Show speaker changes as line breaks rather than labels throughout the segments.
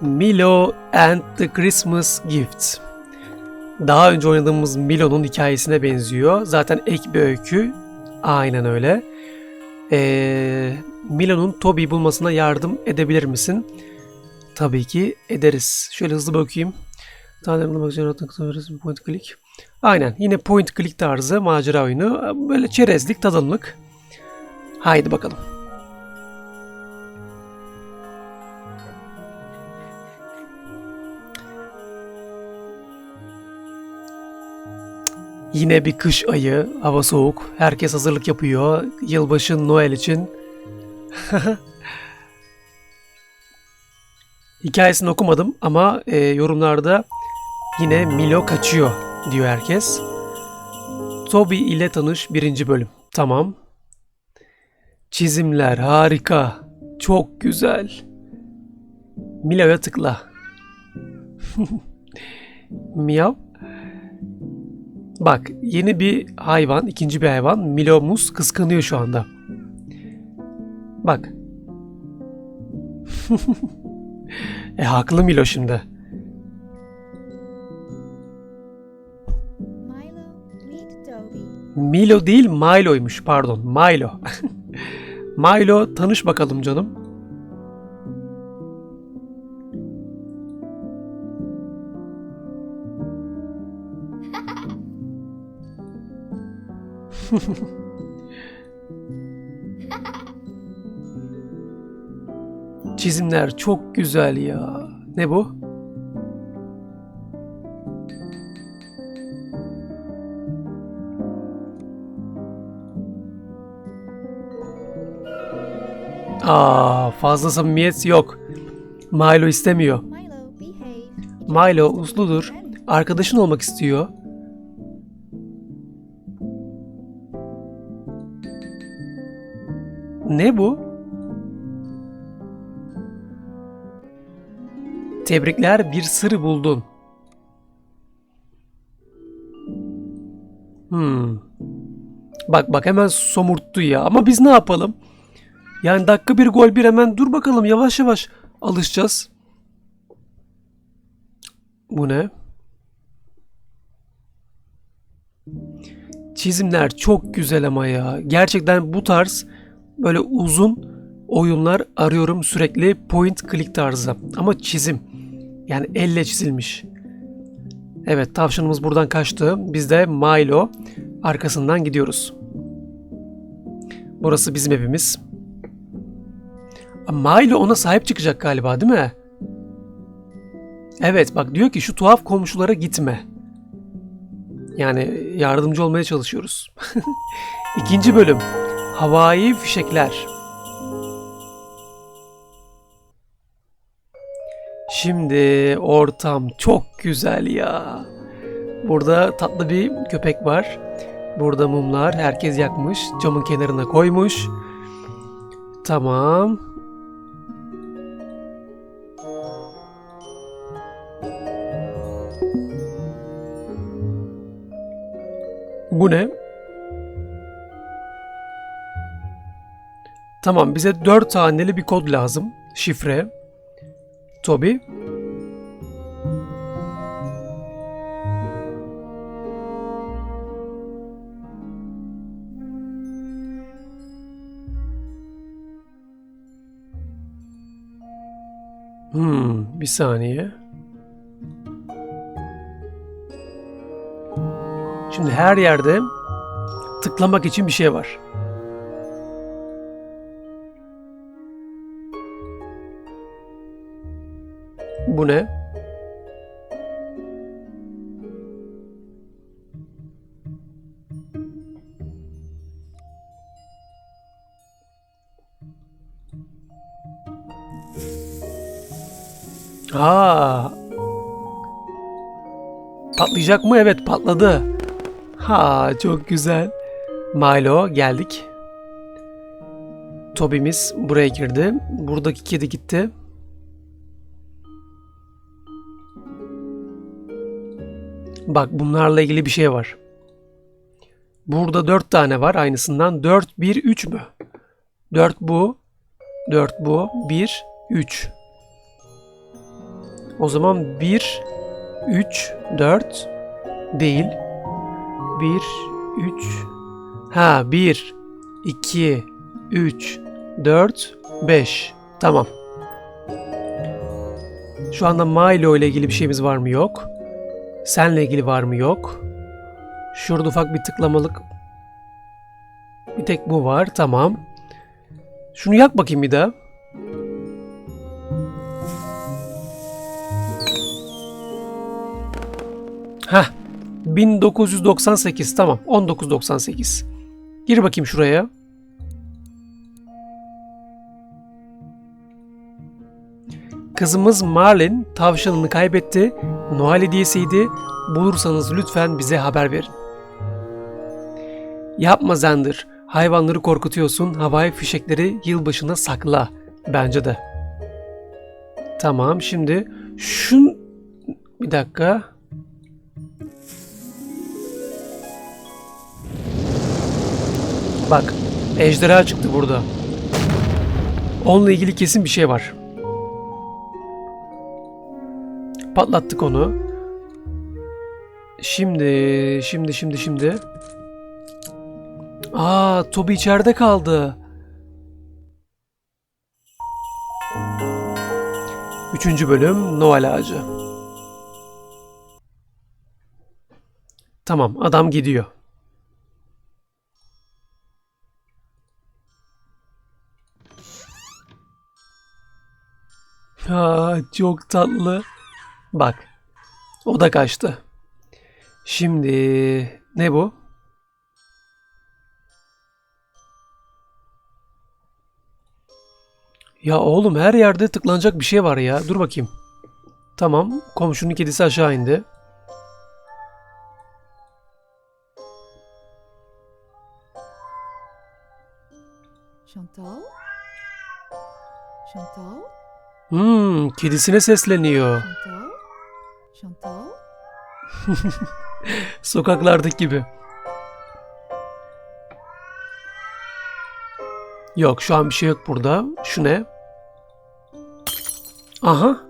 Milo and the Christmas Gifts. Daha önce oynadığımız Milo'nun hikayesine benziyor. Zaten ek bir öykü. Aynen öyle. Ee, Milo'nun Toby'yi bulmasına yardım edebilir misin? Tabii ki ederiz. Şöyle hızlı bakayım. Tane bulmak zorundasın. Point click. Aynen. Yine point click tarzı macera oyunu. Böyle çerezlik, tadımlık. Haydi bakalım. Yine bir kış ayı, hava soğuk. Herkes hazırlık yapıyor. Yılbaşı, Noel için. Hikayesini okumadım ama e, yorumlarda yine Milo kaçıyor diyor herkes. Toby ile tanış birinci bölüm. Tamam. Çizimler harika. Çok güzel. Milo'ya tıkla. Miyav. Bak yeni bir hayvan, ikinci bir hayvan. Milo Mus kıskanıyor şu anda. Bak. e haklı Milo şimdi.
Milo
değil Milo'ymuş pardon. Milo. Milo tanış bakalım canım. Çizimler çok güzel ya. Ne bu? Aa, fazla samimiyet yok. Milo istemiyor.
Milo,
usludur. Arkadaşın olmak istiyor. Ne bu? Tebrikler bir sır buldun. Hmm. Bak bak hemen somurttu ya. Ama biz ne yapalım? Yani dakika bir gol bir hemen dur bakalım yavaş yavaş alışacağız. Bu ne? Çizimler çok güzel ama ya. Gerçekten bu tarz böyle uzun oyunlar arıyorum sürekli point click tarzı. Ama çizim. Yani elle çizilmiş. Evet tavşanımız buradan kaçtı. Biz de Milo arkasından gidiyoruz. Burası bizim evimiz. Milo ona sahip çıkacak galiba değil mi? Evet bak diyor ki şu tuhaf komşulara gitme. Yani yardımcı olmaya çalışıyoruz. İkinci bölüm. Havai fişekler. Şimdi ortam çok güzel ya. Burada tatlı bir köpek var. Burada mumlar herkes yakmış. Camın kenarına koymuş. Tamam. Bu ne? Tamam bize 4 haneli bir kod lazım. Şifre. Toby. Hmm, bir saniye. Şimdi her yerde tıklamak için bir şey var. Bu ne? Aa. Patlayacak mı? Evet patladı. Ha çok güzel. Milo geldik. Toby'miz buraya girdi. Buradaki kedi gitti. Bak bunlarla ilgili bir şey var. Burada 4 tane var aynısından. 4, 1, 3 mü? 4 bu. 4 bu. 1, 3. O zaman 1, 3, 4 değil. 1, 3, ha 1, 2, 3, 4, 5. Tamam. Şu anda Milo ile ilgili bir şeyimiz var mı? Yok. Senle ilgili var mı? Yok. Şurada ufak bir tıklamalık. Bir tek bu var. Tamam. Şunu yak bakayım bir daha. Heh. 1998 tamam. 1998. Gir bakayım şuraya. Kızımız Marlin tavşanını kaybetti. Noel hediyesiydi. Bulursanız lütfen bize haber verin. Yapma Zender. Hayvanları korkutuyorsun. Havai fişekleri yılbaşına sakla. Bence de. Tamam şimdi şun... Bir dakika. Bak. Ejderha çıktı burada. Onunla ilgili kesin bir şey var. Patlattık onu. Şimdi, şimdi, şimdi, şimdi. Aa, Toby içeride kaldı. Üçüncü bölüm Noel Ağacı. Tamam, adam gidiyor. Aa, çok tatlı. Bak. O da kaçtı. Şimdi ne bu? Ya oğlum her yerde tıklanacak bir şey var ya. Dur bakayım. Tamam. Komşunun kedisi aşağı indi.
Chantal? Chantal?
Hmm, kedisine sesleniyor.
Chantal? Chantal?
Sokaklardaki gibi. Yok şu an bir şey yok burada. Şu ne? Aha.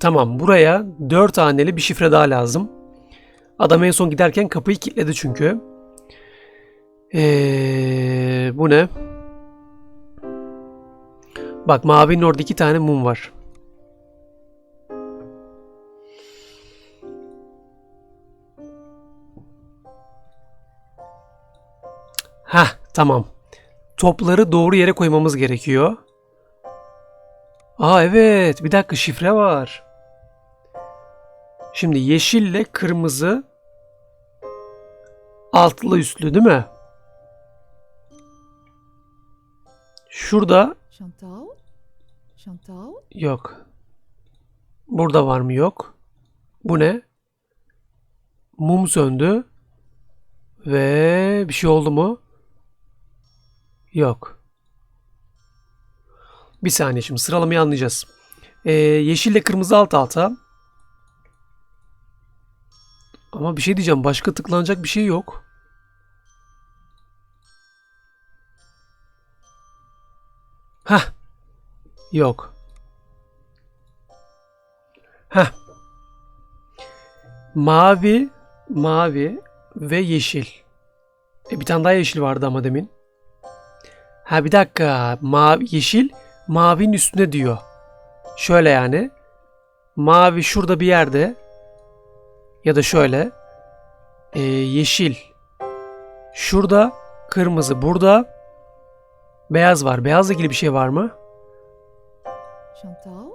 Tamam buraya 4 haneli bir şifre daha lazım. Adam en son giderken kapıyı kilitledi çünkü. Bu ne? Bak mavinin orada iki tane mum var. Heh tamam. Topları doğru yere koymamız gerekiyor. Aa evet bir dakika şifre var. Şimdi yeşille kırmızı altlı üstlü değil mi? Şurada
Chantal? Chantal?
Yok. Burada var mı? Yok. Bu ne? Mum söndü. Ve bir şey oldu mu? Yok. Bir saniye şimdi sıralamayı anlayacağız. Ee, yeşille kırmızı alt alta. Ama bir şey diyeceğim. Başka tıklanacak bir şey yok. Hah. Yok. Heh. Mavi, mavi ve yeşil. E bir tane daha yeşil vardı ama demin. Ha bir dakika. Mavi, yeşil mavinin üstüne diyor. Şöyle yani. Mavi şurada bir yerde. Ya da şöyle. E, yeşil. Şurada. Kırmızı burada. Beyaz var. Beyazla ilgili bir şey var mı?
Chantal?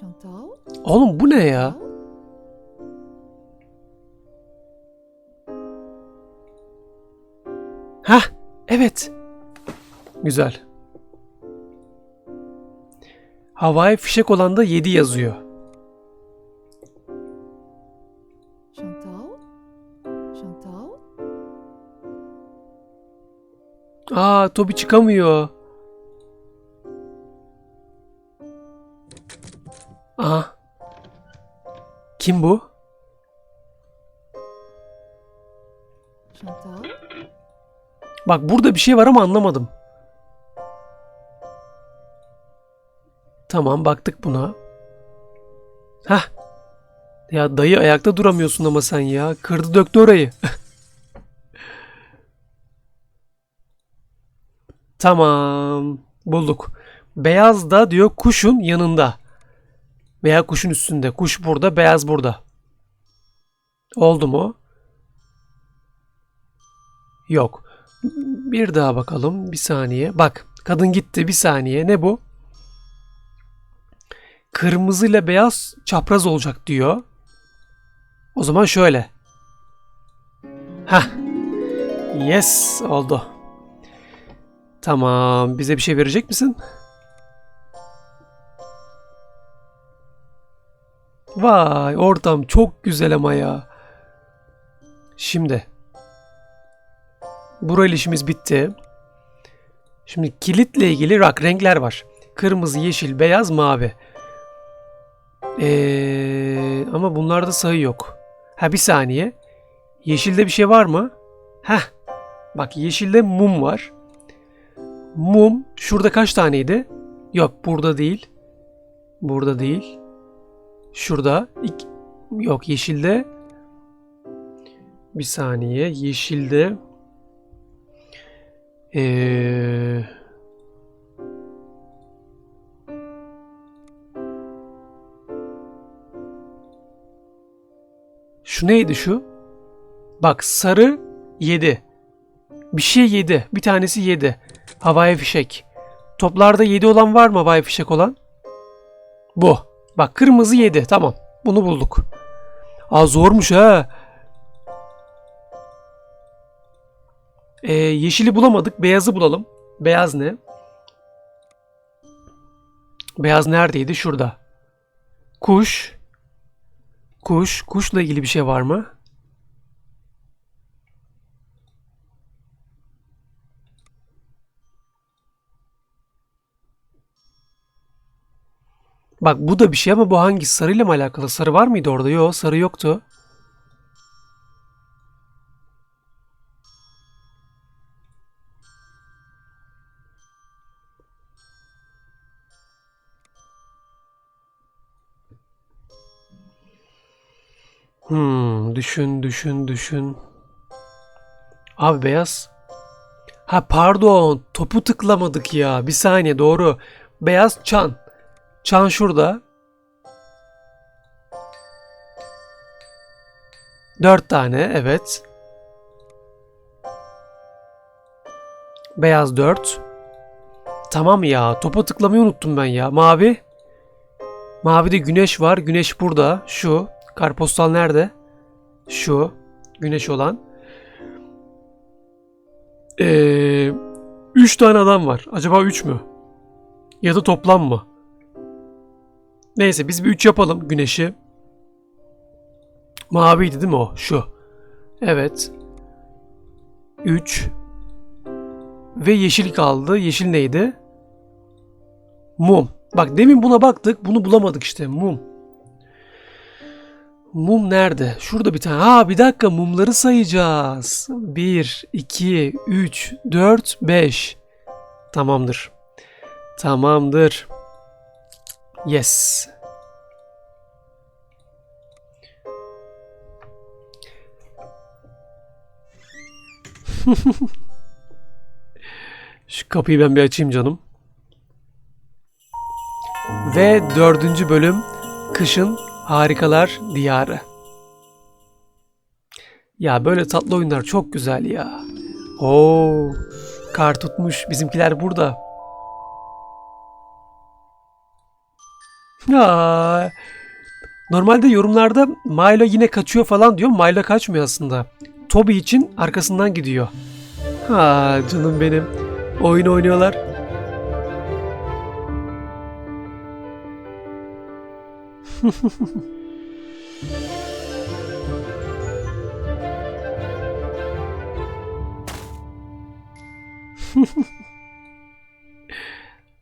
Chantal?
Oğlum bu ne ya? Hah, evet. Güzel. Havai fişek olan da 7 yazıyor. Aa, Toby çıkamıyor. Aha. Kim bu? Bak burada bir şey var ama anlamadım. Tamam baktık buna. Hah. Ya dayı ayakta duramıyorsun ama sen ya. Kırdı döktü orayı. tamam. Bulduk. Beyaz da diyor kuşun yanında. Veya kuşun üstünde. Kuş burada, beyaz burada. Oldu mu? Yok. Bir daha bakalım. Bir saniye. Bak kadın gitti. Bir saniye. Ne bu? Kırmızı ile beyaz çapraz olacak diyor. O zaman şöyle. Hah. Yes oldu. Tamam. Bize bir şey verecek misin? Vay ortam çok güzel ama ya. Şimdi. Burayla işimiz bitti. Şimdi kilitle ilgili rak renkler var. Kırmızı, yeşil, beyaz, mavi. Ee, ama bunlarda sayı yok. Ha bir saniye. Yeşilde bir şey var mı? Heh. Bak yeşilde mum var. Mum şurada kaç taneydi? Yok burada değil. Burada değil. Şurada. İk- Yok yeşilde. Bir saniye. Yeşilde. Ee... Şu neydi şu? Bak sarı 7. Bir şey 7. Bir tanesi 7. Havai fişek. Toplarda 7 olan var mı havai fişek olan? Bu. Bak kırmızı 7. Tamam. Bunu bulduk. Aa zormuş ha. Ee, yeşili bulamadık. Beyazı bulalım. Beyaz ne? Beyaz neredeydi? Şurada. Kuş. Kuş. Kuşla ilgili bir şey var mı? Bak bu da bir şey ama bu hangi? Sarıyla mı alakalı? Sarı var mıydı orada? Yok sarı yoktu. Hmm, düşün, düşün, düşün. Abi beyaz. Ha pardon, topu tıklamadık ya. Bir saniye doğru. Beyaz çan. Çan şurada. Dört tane, evet. Beyaz dört. Tamam ya, topa tıklamayı unuttum ben ya. Mavi. Mavide güneş var. Güneş burada. Şu. Karpostal nerede? Şu. Güneş olan. Ee, üç tane adam var. Acaba üç mü? Ya da toplam mı? Neyse biz bir üç yapalım güneşi. Maviydi değil mi o? Şu. Evet. 3 ve yeşil kaldı. Yeşil neydi? Mum. Bak demin buna baktık. Bunu bulamadık işte. Mum. Mum nerede? Şurada bir tane. Ha bir dakika mumları sayacağız. 1, 2, 3, 4, 5. Tamamdır. Tamamdır. Yes. Şu kapıyı ben bir açayım canım. Ve dördüncü bölüm Kışın Harikalar Diyarı. Ya böyle tatlı oyunlar çok güzel ya. Oo, kar tutmuş. Bizimkiler burada. Ya. Normalde yorumlarda Milo yine kaçıyor falan diyor. Milo kaçmıyor aslında. Toby için arkasından gidiyor. Ha canım benim. Oyun oynuyorlar.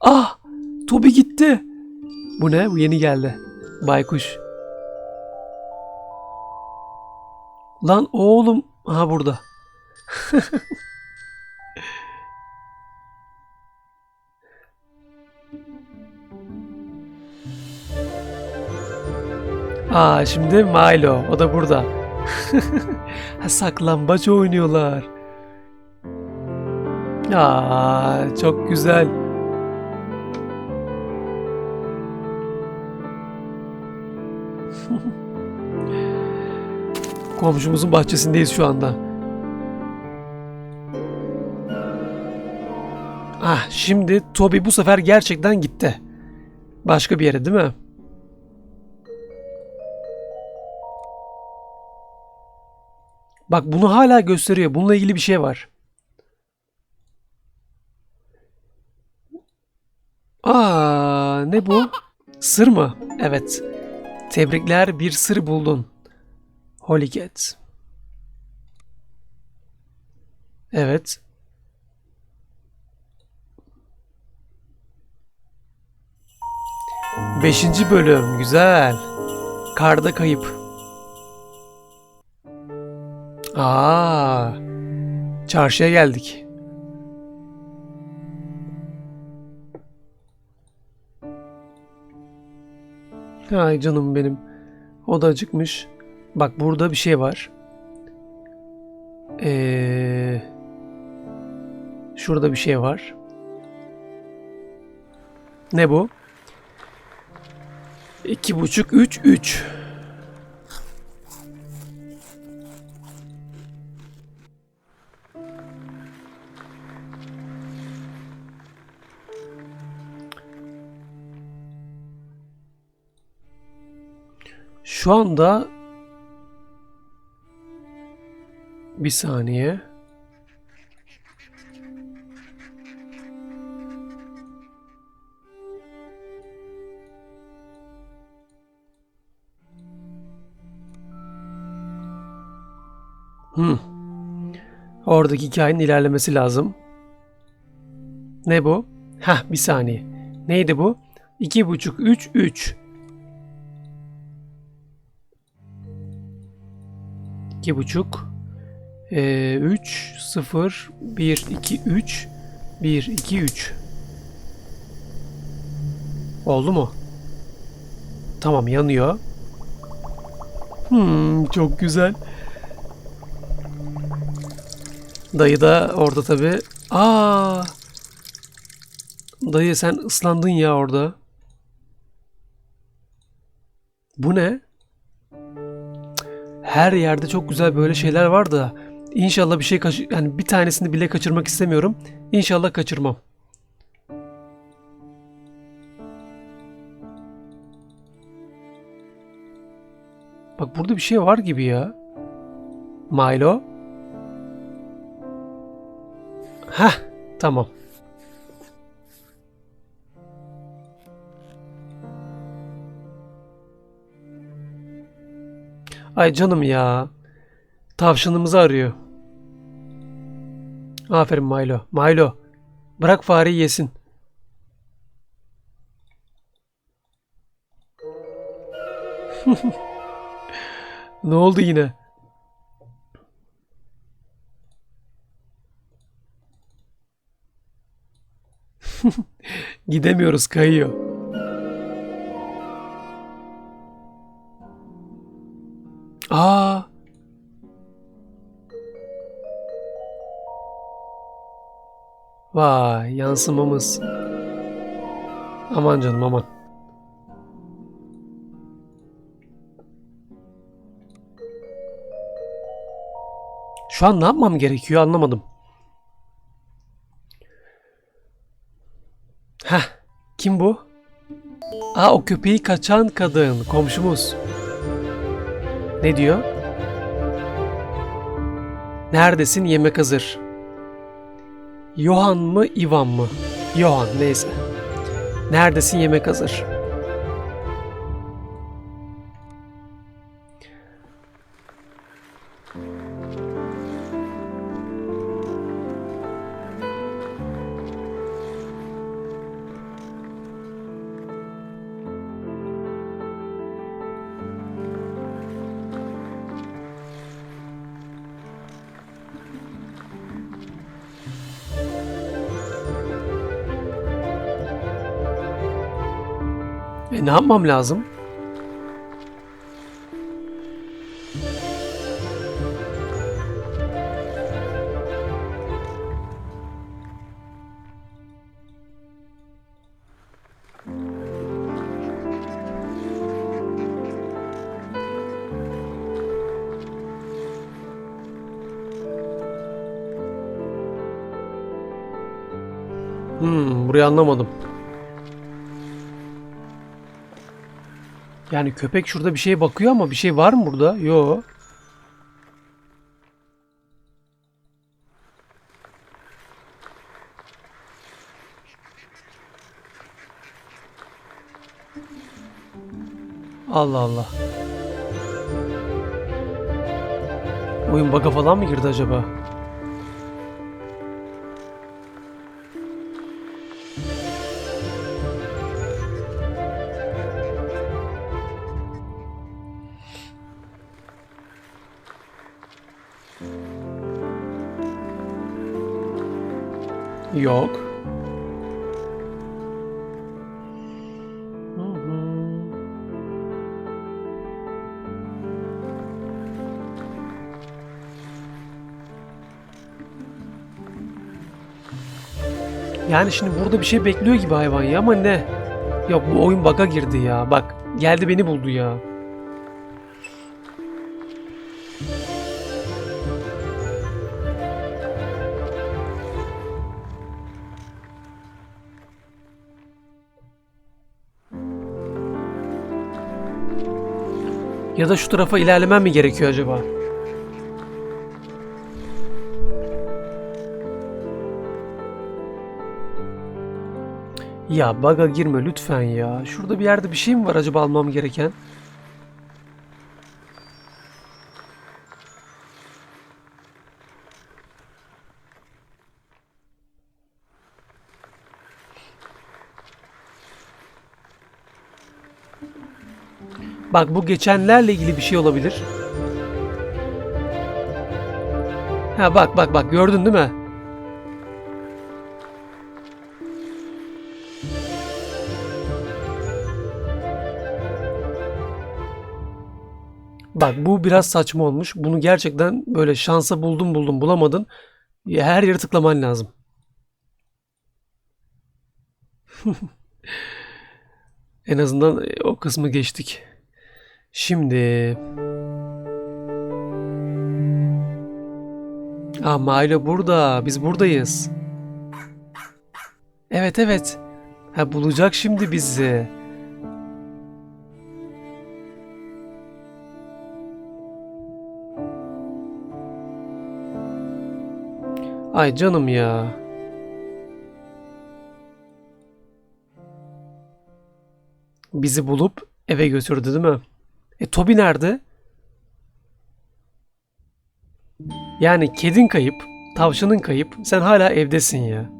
ah! Toby gitti. Bu ne? Bu yeni geldi. Baykuş. Lan oğlum. Aha burada. Aa şimdi Milo. O da burada. ha, saklambaç oynuyorlar. Aa, çok güzel. Komşumuzun bahçesindeyiz şu anda. Ah şimdi Toby bu sefer gerçekten gitti. Başka bir yere değil mi? Bak bunu hala gösteriyor. Bununla ilgili bir şey var. Aa, ne bu? Sır mı? Evet. Tebrikler bir sır buldun. Holy Cat. Evet. Beşinci bölüm. Güzel. Karda kayıp. Aa, çarşıya geldik. Ay canım benim. O da acıkmış. Bak burada bir şey var. Ee, şurada bir şey var. Ne bu? İki buçuk, üç, üç. Şu anda Bir saniye. Hmm. Oradaki hikayenin ilerlemesi lazım. Ne bu? Ha bir saniye. Neydi bu? 2,5 3 3. 2,5 e, 3 0 1 2 3 1 2 3 Oldu mu? Tamam yanıyor. Hmm, çok güzel. Dayı da orada tabi. Aa! Dayı sen ıslandın ya orada. Bu ne? Her yerde çok güzel böyle şeyler var da inşallah bir şey kaç yani bir tanesini bile kaçırmak istemiyorum. İnşallah kaçırmam. Bak burada bir şey var gibi ya. Milo. Heh, tamam. Ay canım ya. Tavşanımızı arıyor. Aferin Milo. Milo. Bırak fareyi yesin. ne oldu yine? Gidemiyoruz kayıyor. Vay yansımamız. Aman canım aman. Şu an ne yapmam gerekiyor anlamadım. Heh, kim bu? Aa o köpeği kaçan kadın, komşumuz. Ne diyor? Neredesin yemek hazır. Johan mı Ivan mı? Johan neyse. Neredesin yemek hazır. Ne yapmam lazım? Hmm, burayı anlamadım. Yani köpek şurada bir şeye bakıyor ama bir şey var mı burada? Yo. Allah Allah. Oyun bug'a falan mı girdi acaba? Yok. Yani şimdi burada bir şey bekliyor gibi hayvan ya ama ne? Yok bu oyun bug'a girdi ya. Bak geldi beni buldu ya. Ya da şu tarafa ilerlemem mi gerekiyor acaba? Ya baga girme lütfen ya. Şurada bir yerde bir şey mi var acaba almam gereken? Bak bu geçenlerle ilgili bir şey olabilir. Ha bak bak bak gördün değil mi? Bak bu biraz saçma olmuş. Bunu gerçekten böyle şansa buldum buldum bulamadın. Her yere tıklaman lazım. En azından e, o kısmı geçtik. Şimdi... Aa Milo burada. Biz buradayız. Evet evet. Ha bulacak şimdi bizi. Ay canım ya. Bizi bulup eve götürdü değil mi? E Toby nerede? Yani kedin kayıp, tavşanın kayıp, sen hala evdesin ya.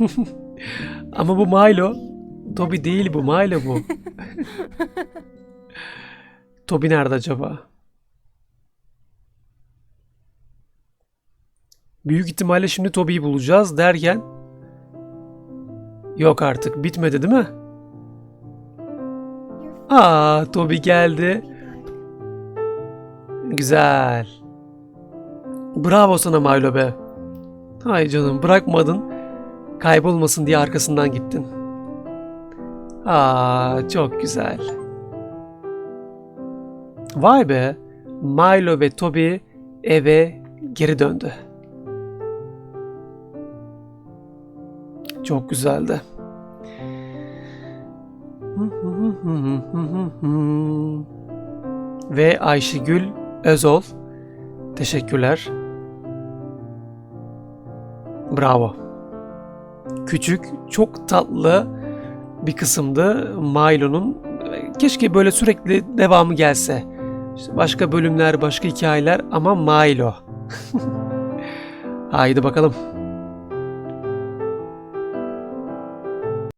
Ama bu Milo. Toby değil bu, Milo bu. Toby nerede acaba? Büyük ihtimalle şimdi Toby'yi bulacağız derken Yok artık bitmedi değil mi? Aa Toby geldi. Güzel. Bravo sana Milo be. Hay canım bırakmadın. Kaybolmasın diye arkasından gittin. Aa çok güzel. Vay be. Milo ve Toby eve geri döndü. Çok güzeldi. Ve Ayşegül Özol. Teşekkürler. Bravo. Küçük, çok tatlı bir kısımdı Milo'nun. Keşke böyle sürekli devamı gelse. İşte başka bölümler, başka hikayeler ama Milo. Haydi bakalım.